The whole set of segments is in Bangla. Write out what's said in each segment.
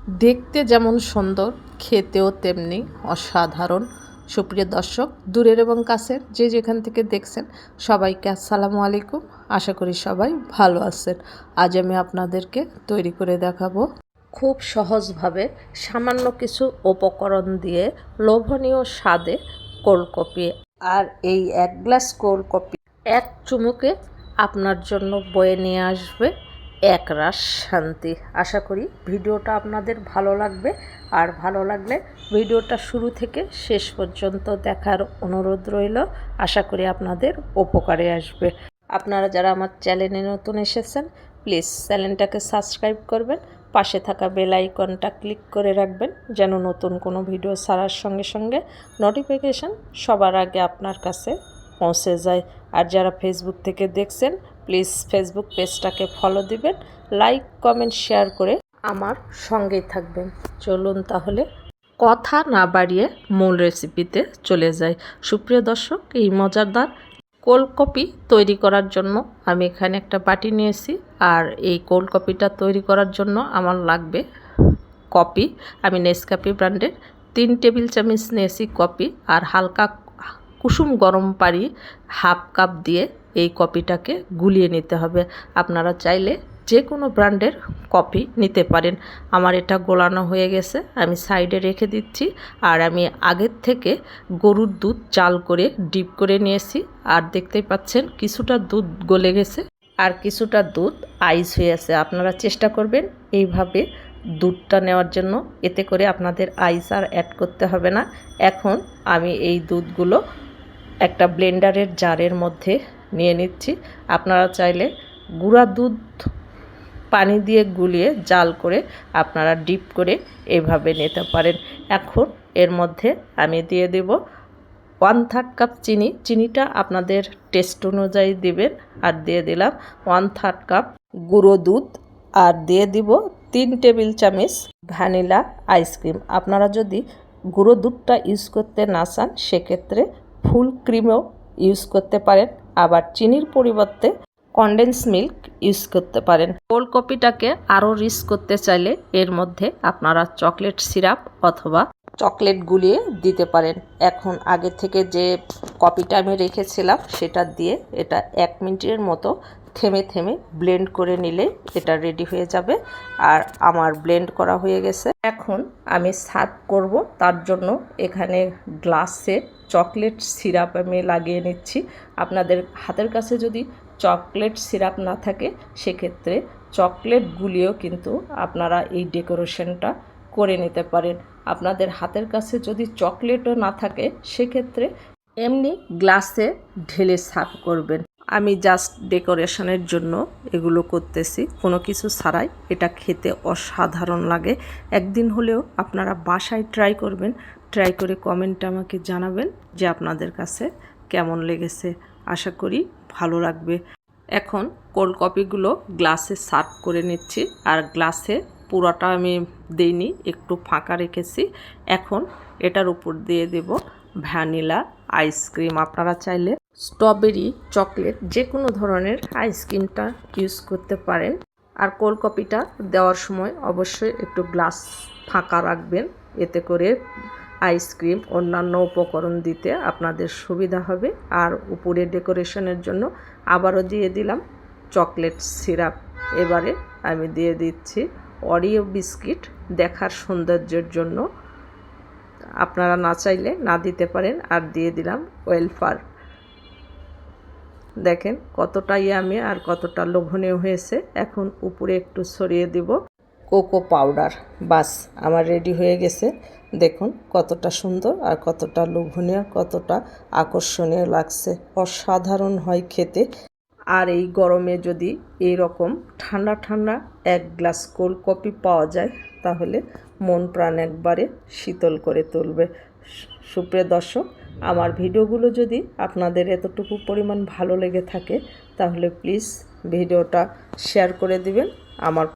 দেখতে যেমন সুন্দর, খেতেও তেমনি অসাধারণ। সুপ্রিয় দর্শক, দূরের এবং কাছের যে যেখান থেকে দেখছেন, সবাইকে আসসালামু আলাইকুম। আশা করি সবাই ভালো আছেন। আজ আমি আপনাদেরকে তৈরি করে দেখাবো খুব সহজভাবে সামান্য কিছু উপকরণ দিয়ে লোভনীয় স্বাদে কোলকপি। আর এই এক গ্লাস কোলকপি এক চুমুকে আপনার জন্য বয়ে নিয়ে আসবে একরাশ শান্তি। আশা করি ভিডিওটা আপনাদের ভালো লাগবে। আর ভালো লাগলে ভিডিওটা শুরু থেকে শেষ পর্যন্ত দেখার অনুরোধ রইল। আশা করি আপনাদের উপকারে আসবে। আপনারা যারা আমার চ্যানেলে নতুন এসেছেন, প্লিজ চ্যানেলটাকে সাবস্ক্রাইব করবেন। পাশে থাকা বেল আইকনটা ক্লিক করে রাখবেন যেন নতুন কোনো ভিডিও ছাড়ার সঙ্গে সঙ্গে নোটিফিকেশান সবার আগে আপনার কাছে পৌঁছে যায়। আর যারা ফেসবুক থেকে দেখছেন প্লিজ ফেসবুক পেজটাকে ফলো দিবেন, লাইক, কমেন্ট, শেয়ার করে আমার সঙ্গেই থাকবেন। চলুন তাহলে কথা না বাড়িয়ে মূল রেসিপিতে চলে যাই। সুপ্রিয় দর্শক, এই মজাদার কোল্ড কপি তৈরি করার জন্য আমি এখানে একটা বাটি নিয়েছি আর এই কোল্ড কপিটা তৈরি করার জন্য আমার লাগবে কপি। আমি নেসকাপি ব্র্যান্ডের তিন টেবিল চামচ নিয়েছি কপি আর হালকা কুসুম গরম পানি হাফ কাপ দিয়ে এই কপিটাকে গুলিয়ে নিতে হবে। আপনারা চাইলে যে কোনো ব্র্যান্ডের কপি নিতে পারেন। আমার এটা গোলানো হয়ে গেছে, আমি সাইডে রেখে দিচ্ছি আর আমি আগের থেকে গরুর দুধ চাল করে, ডিপ করে নিয়েছি আর দেখতেই পাচ্ছেন কিছুটা দুধ গলে গেছে আর কিছুটা দুধ আইস হয়ে আছে। আপনারা চেষ্টা করবেন এইভাবে দুধটা নেওয়ার জন্য, এতে করে আপনাদের আইস আর অ্যাড করতে হবে না। এখন আমি এই দুধগুলো একটা ব্লেন্ডারের জারের মধ্যে নিয়ে নিচ্ছি। আপনারা চাইলে গুঁড়া দুধ পানি দিয়ে গুলিয়ে জাল করে আপনারা ডিপ করে এভাবে নিতে পারেন। এখন এর মধ্যে আমি দিয়ে দেব ওয়ান থার্ড কাপ চিনি। চিনিটা আপনাদের টেস্ট অনুযায়ী দিবেন। আর দিয়ে দিলাম ওয়ান থার্ড কাপ গুঁড়ো দুধ। আর দিয়ে দিব তিন টেবিল চামচ ভ্যানিলা আইসক্রিম। আপনারা যদি গুঁড়ো দুধটা ইউজ করতে না চান, সেক্ষেত্রে ফুল ক্রিমও ইউজ করতে পারেন, আবার চিনির পরিবর্তে কন্ডেন্স মিল্ক ইউজ করতে পারেন। কোল্ড কপিটাকে আরও রিস করতে চাইলে এর মধ্যে আপনারা চকলেট সিরাপ অথবা চকলেট গুলিয়ে দিতে পারেন। এখন আগে থেকে যে কপিটা আমি রেখেছিলাম, সেটা দিয়ে এটা এক মিনিটের মতো থেমে থেমে ব্লেন্ড করে নিলে এটা রেডি হয়ে যাবে। আর আমার ব্লেন্ড করা হয়ে গেছে। এখন আমি সার্ভ করব। তার জন্য এখানে গ্লাসে চকলেট সিরাপ আমি লাগিয়ে নিচ্ছি। আপনাদের হাতের কাছে যদি চকলেট সিরাপ না থাকে, সেক্ষেত্রে চকলেট গুলিয়েও কিন্তু আপনারা এই ডেকোরেশনটা করে নিতে পারেন। আপনাদের হাতের কাছে যদি চকলেটও না থাকে, সেক্ষেত্রে এমনি গ্লাসে ঢেলে সার্ভ করবেন। আমি জাস্ট ডেকোরেশনের জন্য এগুলো করতেছি। কোনো কিছু ছাড়াই এটা খেতে অসাধারণ লাগে। একদিন হলেও আপনারা বাসায় ট্রাই করবেন। ট্রাই করে কমেন্টে আমাকে জানাবেন যে আপনাদের কাছে কেমন লেগেছে। আশা করি ভালো লাগবে। এখন কোল্ড কপিগুলো গ্লাসে সার্ভ করে নিচ্ছি। আর গ্লাসে পুরোটা আমি দিইনি, একটু ফাঁকা রেখেছি। এখন এটার উপর দিয়ে দেব ভ্যানিলা আইসক্রিম। আপনারা চাইলে স্ট্রবেরি, চকলেট যে কোনো ধরনের আইসক্রিমটা ইউজ করতে পারেন। আর কোল্ড কপিটা দেওয়ার সময় অবশ্যই একটু গ্লাস ফাঁকা রাখবেন। এতে করে আইসক্রিম অন্যান্য উপকরণ দিতে আপনাদের সুবিধা হবে। আর উপরে ডেকোরেশনের জন্য আবারও দিয়ে দিলাম চকলেট সিরাপ। এবারে আমি দিয়ে দিচ্ছি অরিও বিস্কিট দেখার সৌন্দর্যের জন্য। আপনারা না চাইলে না দিতে পারেন। আর দিয়ে দিলাম ওয়েলফার। দেখেন কতটা ইয়ামি আর কতটা লোভনীয় হয়েছে। এখন উপরে একটু ছড়িয়ে দিব। কোকো পাউডার, বাস, আমার রেডি হয়ে গেছে। দেখুন কতটা সুন্দর আর কতটা লোভনীয়, কতটা আকর্ষণীয় লাগছে। অসাধারণ হয় খেতে। আর এই গরমে যদি এই রকম ঠান্ডা ঠান্ডা এক গ্লাস কোল্ড কফি পাওয়া যায়, তাহলে মন প্রাণ একবারে শীতল করে তুলবে। সুপ্রিয় দর্শক আমার ভিডিওগুলো যদি আপনাদের এতটুকু পরিমাণ ভালো লেগে থাকে, তাহলে প্লিজ ভিডিওটা শেয়ার করে দিবেন, আমার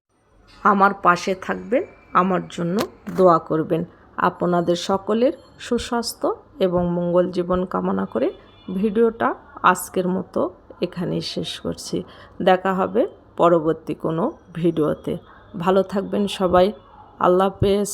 আমার পাশে থাকবেন, আমার জন্য দোয়া করবেন। আপনাদের সকলের সুস্বাস্থ্য এবং মঙ্গল জীবন কামনা করে ভিডিওটা আজকের মতো এখানেই শেষ করছি। দেখা হবে পরবর্তী কোনো ভিডিওতে। ভালো থাকবেন সবাই। আল্লাহ হাফেজ।